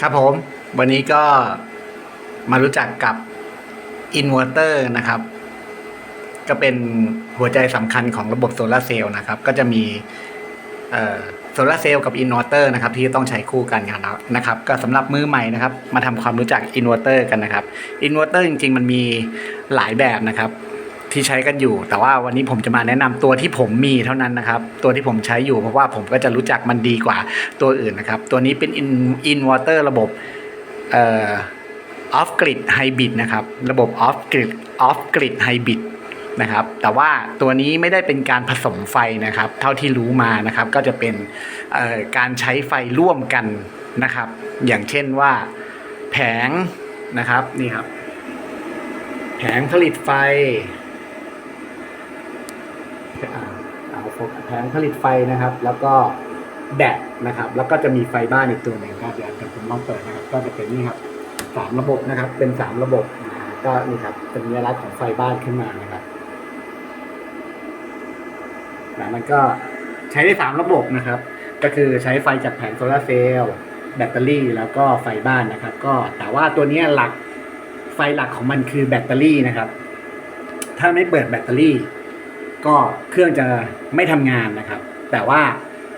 ครับผม วันนี้ก็มารู้จักกับอินเวอร์เตอร์นะครับ ก็เป็นหัวใจสำคัญของระบบโซลาเซลล์นะครับ ก็จะมีโซลาเซลล์กับอินเวอร์เตอร์นะครับ ที่ต้องใช้คู่กันนะครับ ก็สำหรับมือใหม่นะครับ มาทำความรู้จักอินเวอร์เตอร์กันนะครับอินเวอร์เตอร์จริงๆ มันมีหลายแบบนะครับ ที่ใช้กันอยู่ แต่ว่าวันนี้ผมจะมาแนะนำตัวที่ผมมีเท่านั้นนะครับ ตัวที่ผมใช้อยู่เพราะว่าผมก็จะรู้จักมันดีกว่าตัวอื่นนะครับ ตัวนี้เป็นอินอินเวอร์เตอร์ระบบเอ่อออฟกริดไฮบริดนะครับ ระบบออฟกริดออฟกริดไฮบริดนะครับ แต่ว่าตัวนี้ไม่ได้เป็นการผสมไฟนะครับ เท่าที่รู้มานะครับ ก็จะเป็นการใช้ไฟร่วมกันนะครับ อย่างเช่นว่าแผงนะครับนี่ครับ แผงผลิตไฟ อ่าเอาโฟกัส แผงผลิตไฟนะครับ แล้วก็แบตนะครับ แล้วก็จะมีไฟบ้านอีกตัวหนึ่งครับเดี๋ยวเดี๋ยวผมลองเปิดนะครับ ก็จะเป็นนี่ครับสามระบบนะครับ เป็นสามระบบก็นี่ครับเป็นสัญลักษณ์ของไฟบ้านขึ้นมานะครับนะมันก็ใช้ได้สามระบบนะครับ ก็คือใช้ไฟจากแผงโซลาร์เซลล์แบตเตอรี่แล้วก็ไฟบ้านนะครับ ก็แต่ว่าตัวนี้หลักไฟหลักของมันคือแบตเตอรี่นะครับ ถ้าไม่เปิดแบตเตอรี่ ก็เครื่องจะไม่ทำงานนะครับ แต่ว่า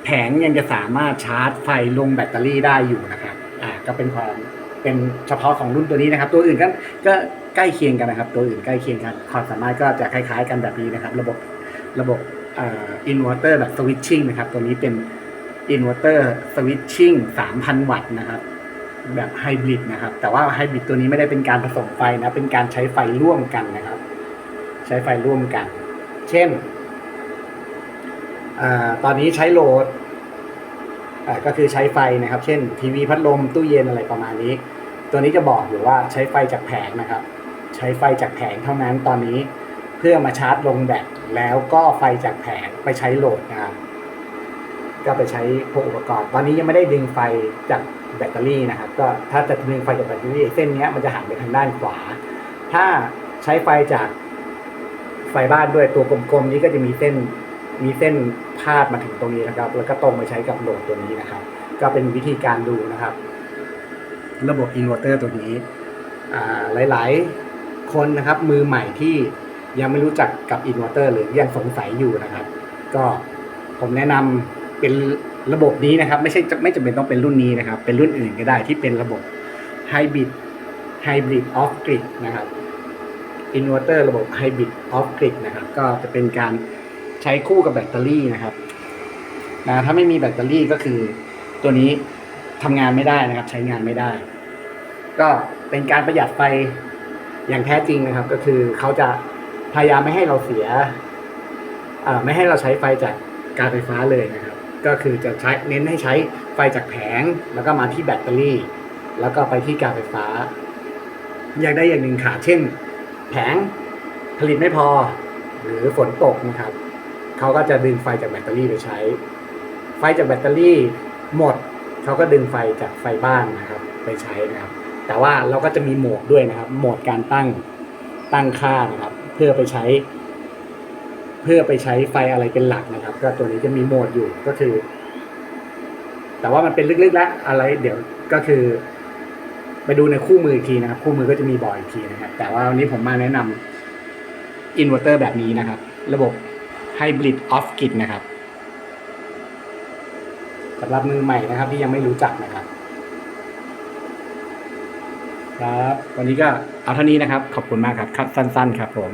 แผงยังจะสามารถชาร์จไฟลงแบตเตอรี่ได้อยู่นะครับอ่าก็เป็นความเป็นเฉพาะของรุ่นตัวนี้นะครับ ตัวอื่นก็ก็ใกล้เคียงกันนะครับ ตัวอื่นใกล้เคียงกันความสามารถก็จะคล้าย ๆ กันแบบนี้นะครับ ระบบระบบอินเวอร์เตอร์แบบสวิตชิ่งนะครับ ตัวนี้เป็นอินเวอร์เตอร์สวิตชิ่ง3,000 วัตต์นะครับ แบบไฮบริดนะครับ แต่ว่าไฮบริดตัวนี้ไม่ได้เป็นการผสมไฟนะ เป็นการใช้ไฟร่วมกันนะครับ ใช้ไฟร่วมกัน เช่นอตอนนี้ใช้โหลดก็คือใช้ไฟนะครับ เช่น ทีวีพัดลมตู้เย็นอะไรประมาณนี้ ตัวนี้จะบอกอยู่ว่าใช้ไฟจากแผงนะครับ ใช้ไฟจากแผงเท่านั้นตอนนี้เพื่อมาชาร์จลงแบตแล้วก็ไฟจากแผงไปใช้โหลดนะครับก็ไปใช้พวกอุปกรณ์ ตอนนี้ยังไม่ได้ดึงไฟจากแบตเตอรี่นะครับ ก็ถ้าจะดึงไฟจากแบตเตอรี่เส้นนี้มันจะหันไปทางด้านขวา ถ้าใช้ไฟจาก ไฟบ้านด้วยตัวกลมๆนี้ก็จะมีเส้นมีเส้นพาดมาถึงตรงนี้นะครับ แล้วก็ตรงไปใช้กับโหลดตัวนี้นะครับ ก็เป็นวิธีการดูนะครับ ระบบอินเวอร์เตอร์ตัวนี้อ่าหลายๆ คนนะครับมือใหม่ที่ยังไม่รู้จักกับอินเวอร์เตอร์หรือยังสงสัยอยู่นะครับ ก็ผมแนะนำเป็นระบบนี้นะครับ ไม่ใช่ไม่จำเป็นต้องเป็นรุ่นนี้นะครับ เป็นรุ่นอื่นก็ได้ที่เป็นระบบไฮบริดไฮบริดออฟกริดนะครับ อินเวอร์เตอร์ระบบไฮบริดออฟกริดนะครับ ก็จะเป็นการใช้คู่กับแบตเตอรี่นะครับนะถ้าไม่มีแบตเตอรี่ก็คือตัวนี้ทำงานไม่ได้นะครับ ใช้งานไม่ได้ ก็เป็นการประหยัดไฟอย่างแท้จริงนะครับ ก็คือเขาจะพยายามไม่ให้เราเสียไม่ให้เราใช้ไฟจากการไฟฟ้าเลยนะครับ ก็คือจะใช้เน้นให้ใช้ไฟจากแผง แล้วก็มาที่แบตเตอรี่ แล้วก็ไปที่การไฟฟ้า อย่างใดอย่างหนึ่งค่ะเช่น แผงผลิตไม่พอ หรือฝนตกนะครับเขาก็จะดึงไฟจากแบตเตอรี่ไปใช้ ไฟจากแบตเตอรี่หมดเขาก็ดึงไฟจากไฟบ้านนะครับไปใช้นะครับ แต่ว่าเราก็จะมีโหมดด้วยนะครับ โหมดการตั้งตั้งค่านะครับ เพื่อไปใช้ เพื่อไปใช้ไฟอะไรเป็นหลักนะครับ ก็ตัวนี้จะมีโหมดอยู่ก็คือ แต่ว่ามันเป็นลึกๆแล้วอะไรเดี๋ยวก็คือ ไปดูในคู่มืออีกทีนะครับ คู่มือก็จะมีบอกอีกทีนะครับ แต่ว่าวันนี้ผมมาแนะนำอินเวอร์เตอร์แบบนี้นะครับ ระบบไฮบริดออฟกิดนะครับสำหรับมือใหม่นะครับ ที่ยังไม่รู้จักนะครับ ครับ วันนี้ก็เอาเท่านี้นะครับ ขอบคุณมากครับครับสั้น ๆ ครับผม